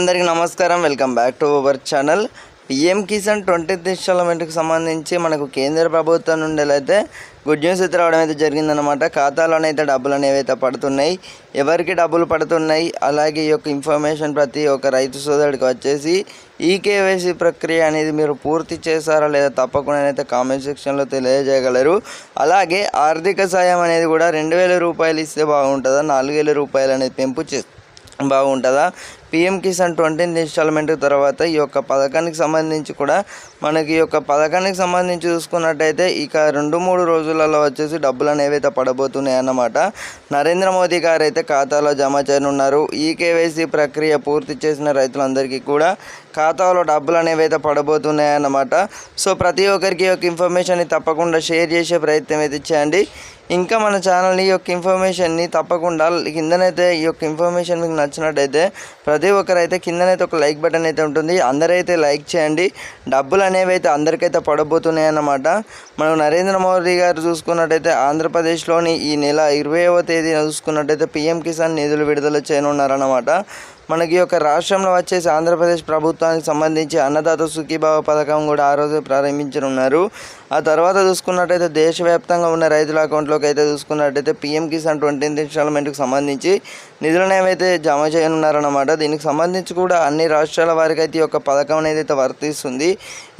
అందరికీ నమస్కారం. Welcome back to our channel. PM Kisan twenty ఇన్స్టాల్మెంట్కి సంబంధించి మనకు కేంద్ర ప్రభుత్వం నుండి అయితే గుడ్ న్యూస్ అయితే రావడం అయితే జరిగిందనమాట ఖాతాలోనైతే డబ్బులు అనేవి అయితే పడుతున్నాయి. ఎవరికి డబ్బులు పడుతున్నాయి? అలాగే ఈ యొక్క ఇన్ఫర్మేషన్ ప్రతి ఒక్క రైతు సోదరుడికి వచ్చేసి ఈ కేవైసీ ప్రక్రియ అనేది మీరు పూర్తి చేశారా లేదా తప్పకుండా అయితే కామెంట్ సెక్షన్లో తెలియజేయగలరు. అలాగే ఆర్థిక సాయం అనేది కూడా రెండు వేల రూపాయలు ఇస్తే బాగుంటుందా? నాలుగు వేల రూపాయలు అనేది పెంపు చే బాగుంటుందా? పిఎం కిసాన్ ట్వంటీ ఇన్స్టాల్మెంట్ తర్వాత ఈ యొక్క పథకానికి సంబంధించి కూడా మనకి ఈ యొక్క పథకానికి సంబంధించి చూసుకున్నట్టయితే ఇక రెండు మూడు రోజులలో వచ్చేసి డబ్బులు అనేవి అయితే పడబోతున్నాయి అన్నమాట. నరేంద్ర మోదీ గారు అయితే ఖాతాలో జమ చేయనున్నారు. ఈ కేవైసీ ప్రక్రియ పూర్తి చేసిన రైతులందరికీ కూడా ఖాతాలో డబ్బులు అనేవి అయితే పడబోతున్నాయి అన్నమాట. సో ప్రతి ఒక్కరికి ఈ యొక్క ఇన్ఫర్మేషన్ని తప్పకుండా షేర్ చేసే ప్రయత్నం అయితే చేయండి. ఇంకా మన ఛానల్ని ఈ యొక్క ఇన్ఫర్మేషన్ని తప్పకుండా కిందనైతే ఈ యొక్క ఇన్ఫర్మేషన్ మీకు నచ్చినట్టయితే ప్రతి ఒక్కరైతే కిందనైతే ఒక లైక్ బటన్ అయితే ఉంటుంది. అందరైతే లైక్ చేయండి. డబ్బులు అనేవి అయితే అందరికైతే పడబోతున్నాయి అన్నమాట. మనం నరేంద్ర మోదీ గారు చూసుకున్నట్టయితే ఆంధ్రప్రదేశ్లోని ఈ నెల ఇరవైవ తేదీన చూసుకున్నట్టయితే పిఎం కిసాన్ నిధులు విడుదల చేయనున్నారన్నమాట. మనకి యొక్క రాష్ట్రంలో వచ్చేసి ఆంధ్రప్రదేశ్ ప్రభుత్వానికి సంబంధించి అన్నదాత సుఖీభావ పథకం కూడా ఆ రోజు ప్రారంభించనున్నారు. ఆ తర్వాత చూసుకున్నట్టయితే దేశవ్యాప్తంగా ఉన్న రైతుల అకౌంట్లోకి అయితే చూసుకున్నట్టయితే పిఎం కిసాన్ ట్వంటీ ఇన్స్టాల్మెంట్కి సంబంధించి నిధులను ఏవైతే జమ చేయనున్నారన్నమాట దీనికి సంబంధించి కూడా అన్ని రాష్ట్రాల వారికి అయితే ఈ యొక్క పథకం అనేది అయితే వర్తిస్తుంది.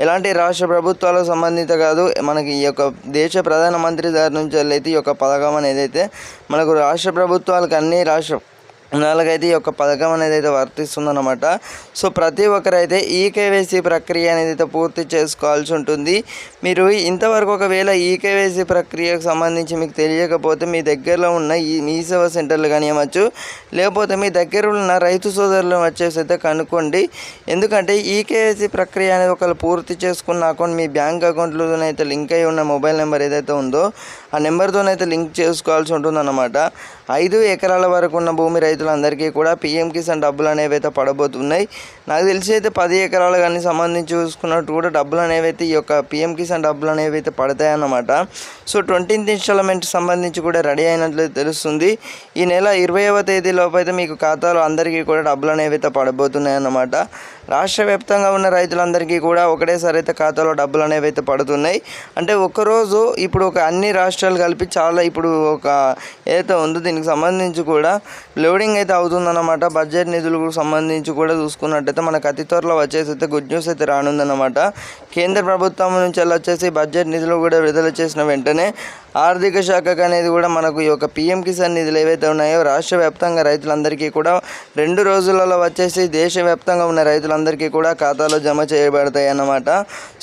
ఎలాంటి రాష్ట్ర ప్రభుత్వాలకు సంబంధిత కాదు మనకి ఈ యొక్క దేశ ప్రధానమంత్రి గారి నుంచి అయితే ఈ యొక్క పథకం అనేది అయితే మనకు రాష్ట్ర ప్రభుత్వాలకు అన్ని రాష్ట్ర నాలుగైతే ఈ యొక్క పథకం అనేది అయితే వర్తిస్తుందన్నమాట. సో ప్రతి ఒక్కరైతే ఈ కేవైసీ ప్రక్రియ అనేది అయితే పూర్తి చేసుకోవాల్సి ఉంటుంది. మీరు ఇంతవరకు ఒకవేళ ఈ కేవైసీ ప్రక్రియకు సంబంధించి మీకు తెలియకపోతే మీ దగ్గరలో ఉన్న ఈ మీ సేవా సెంటర్లు కానివ్వచ్చు లేకపోతే మీ దగ్గర ఉన్న రైతు సోదరులను వచ్చేసి అయితే కనుక్కోండి. ఎందుకంటే ఈ కేవైసీ ప్రక్రియ అనేది ఒకవేళ పూర్తి చేసుకున్న అకౌంట్ మీ బ్యాంక్ అకౌంట్లోనైతే లింక్ అయి ఉన్న మొబైల్ నెంబర్ ఏదైతే ఉందో ఆ నెంబర్తోనైతే లింక్ చేసుకోవాల్సి ఉంటుందన్నమాట. ఐదు ఎకరాల వరకు ఉన్న భూమి రైతులందరికీ కూడా పిఎం కిసాన్ డబ్బులు అనేవి అయితే పడబోతున్నాయి. నాకు తెలిసి అయితే పది ఎకరాలు కానీ సంబంధించి చూసుకున్నట్టు కూడా డబ్బులు అనేవి అయితే ఈ యొక్క పిఎం కిసాన్ డబ్బులు అనేవి అయితే పడతాయన్నమాట. సో ట్వంటీన్త్ ఇన్స్టాల్మెంట్ సంబంధించి కూడా రెడీ అయినట్లు తెలుస్తుంది. ఈ నెల ఇరవైవ తేదీలోపు అయితే మీకు ఖాతాలో అందరికీ కూడా డబ్బులు అనేవి అయితే పడబోతున్నాయి అన్నమాట రాష్ట్ర వ్యాప్తంగా ఉన్న రైతులందరికీ కూడా ఒకటేసారి అయితే ఖాతాలో డబ్బులు అనేవి అయితే పడుతున్నాయి. అంటే ఒకరోజు ఇప్పుడు ఒక అన్ని రాష్ట్రాలు కలిపి చాలా ఇప్పుడు ఒక ఏదైతే ఉందో. దీనికి సంబంధించి కూడా లోడింగ్ అయితే అవుతుందన్నమాట. బడ్జెట్ నిధులకు సంబంధించి కూడా చూసుకున్నట్టయితే మనకు అతి త్వరలో వచ్చేసి అయితే గుడ్ న్యూస్ అయితే రానుందన్నమాట. కేంద్ర ప్రభుత్వం నుంచి వచ్చేసి బడ్జెట్ నిధులు కూడా విడుదల చేసిన వెంటనే ఆర్థిక శాఖకు అనేది కూడా మనకు ఈ యొక్క పిఎం కిసాన్ నిధులు ఏవైతే ఉన్నాయో రాష్ట్ర వ్యాప్తంగా రైతులందరికీ కూడా రెండు రోజులలో వచ్చేసి దేశవ్యాప్తంగా ఉన్న రైతులందరికీ కూడా ఖాతాలో జమ చేయబడతాయి అన్నమాట.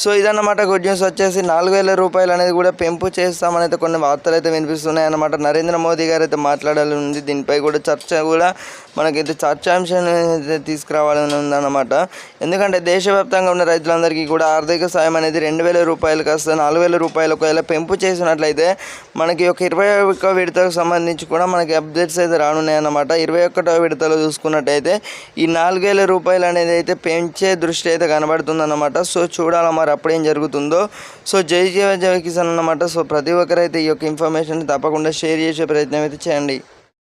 సో ఇదన్నమాట గుడ్ న్యూస్. వచ్చేసి నాలుగు వేల రూపాయలు అనేది కూడా పెంపు చేస్తామని అయితే కొన్ని వార్తలు అయితే వినిపిస్తున్నాయి అన్నమాట. నరేంద్ర మోదీ గారు అయితే మాట్లాడాలని ఉంది. దీనిపై కూడా చర్చ కూడా మనకైతే చర్చాంశం అయితే తీసుకురావాలని ఉందన్నమాట ఎందుకంటే దేశవ్యాప్తంగా ఉన్న రైతులందరికీ కూడా ఆర్థిక సాయం అనేది రెండు వేల రూపాయలు కాస్త నాలుగు వేల రూపాయలు ఒకవేళ పెంపు చేసినట్లయితే మనకి ఒక ఇరవై ఒక్క విడతకు సంబంధించి కూడా మనకి అప్డేట్స్ అయితే రానున్నాయన్నమాట ఇరవై ఒకటో విడతలో చూసుకున్నట్టయితే ఈ నాలుగు వేల రూపాయలు అనేది అయితే పెంచే దృష్టి అయితే కనబడుతుందన్నమాట. సో చూడాలి మరి అప్పుడు ఏం జరుగుతుందో. సో జై జయ జయ కిసాన్ అన్నమాట. సో ప్రతి ఒక్కరైతే ఈ యొక్క ఇన్ఫర్మేషన్ తప్పకుండా షేర్ చేసే ప్రయత్నం అయితే చేయండి.